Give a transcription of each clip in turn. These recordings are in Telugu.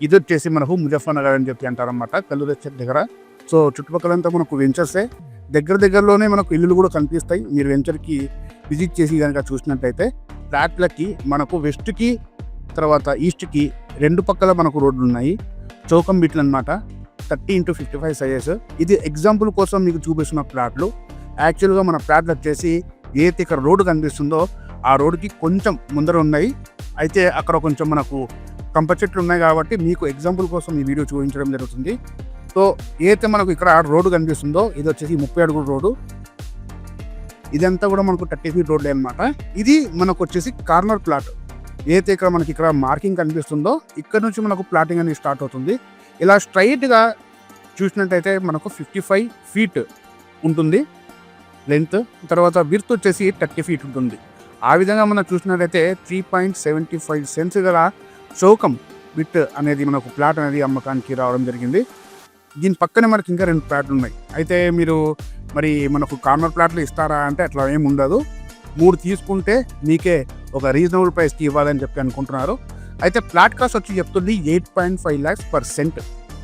ఇది వచ్చేసి మనకు ముజఫర్నగర్ అని చెప్పి అంటారన్నమాట కల్లూరు దగ్గర. సో చుట్టుపక్కలంతా మనకు వెంచర్సే దగ్గర దగ్గరలోనే మనకు ఇల్లులు కూడా కనిపిస్తాయి. మీరు వెంచర్కి విజిట్ చేసి కనుక చూసినట్టయితే ఫ్లాట్లకి మనకు వెస్ట్కి తర్వాత ఈస్ట్కి రెండు పక్కల మనకు రోడ్లు ఉన్నాయి. చౌకం బిట్లు అనమాట thirty into fifty five sizes. ఇది ఎగ్జాంపుల్ కోసం మీకు చూపిస్తున్న ఫ్లాట్లు. యాక్చువల్గా మన ఫ్లాట్లు వచ్చేసి ఏదైతే ఇక్కడ రోడ్డు కనిపిస్తుందో ఆ రోడ్డుకి కొంచెం ముందర ఉన్నాయి. అయితే అక్కడ కొంచెం మనకు కంప చెట్లు ఉన్నాయి కాబట్టి మీకు ఎగ్జాంపుల్ కోసం ఈ వీడియో చూపించడం జరుగుతుంది. సో ఏదైతే మనకు ఇక్కడ రోడ్డు కనిపిస్తుందో ఇది వచ్చేసి ముప్పై అడుగుల రోడ్డు. ఇదంతా కూడా మనకు థర్టీ ఫీట్ రోడ్లే అనమాట ఇది మనకు వచ్చేసి కార్నర్ ప్లాట్. ఏదైతే ఇక్కడ మనకి ఇక్కడ మార్కింగ్ కనిపిస్తుందో ఇక్కడ నుంచి మనకు ప్లాటింగ్ అనేది స్టార్ట్ అవుతుంది. ఇలా స్ట్రైట్గా చూసినట్టయితే మనకు ఫిఫ్టీ ఫైవ్ ఫీట్ ఉంటుంది. లెంత్ తర్వాత విర్త్ వచ్చేసి థర్టీ ఫీట్ ఉంటుంది. ఆ విధంగా మనం చూసినట్టయితే three point seventy five cents గల చౌకం బిట్ అనేది మనకు ప్లాట్ అనేది అమ్మకానికి రావడం జరిగింది. దీని పక్కనే మనకి ఇంకా రెండు ప్లాట్లు ఉన్నాయి. అయితే మీరు మరి మనకు కార్నర్ ప్లాట్లు ఇస్తారా అంటే అట్లా ఏమి ఉండదు. మూడు తీసుకుంటే మీకే ఒక రీజనబుల్ ప్రైస్కి ఇవ్వాలని చెప్పి అనుకుంటున్నారు. అయితే ఫ్లాట్ కాస్ట్ వచ్చి చెప్తుంది eight point five lakhs per cent.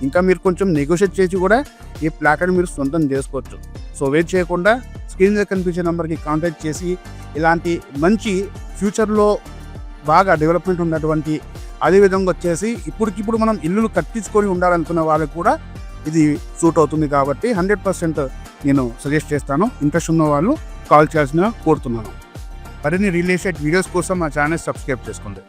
ఇంకా మీరు కొంచెం నెగోషియేట్ చేసి కూడా ఈ ప్లాట్ని మీరు సొంతం చేసుకోవచ్చు. సో వెయిట్ చేయకుండా స్క్రీన్ మీద కనిపించే నెంబర్కి కాంటాక్ట్ చేసి ఇలాంటి మంచి ఫ్యూచర్లో బాగా డెవలప్మెంట్ ఉన్నటువంటి అదేవిధంగా వచ్చేసి ఇప్పటికిప్పుడు మనం ఇల్లులు కట్టించుకొని ఉండాలనుకున్న వాళ్ళకి కూడా ఇది సూట్ అవుతుంది కాబట్టి హండ్రెడ్ పర్సెంట్ నేను సజెస్ట్ చేస్తాను. ఇంట్రెస్ట్ ఉన్న వాళ్ళు కాల్ చేయాల్సిన కోరుతున్నాను. మరిన్ని రియల్ ఎస్టేట్ వీడియోస్ కోసం మా ఛానల్ సబ్స్క్రైబ్ చేసుకోండి.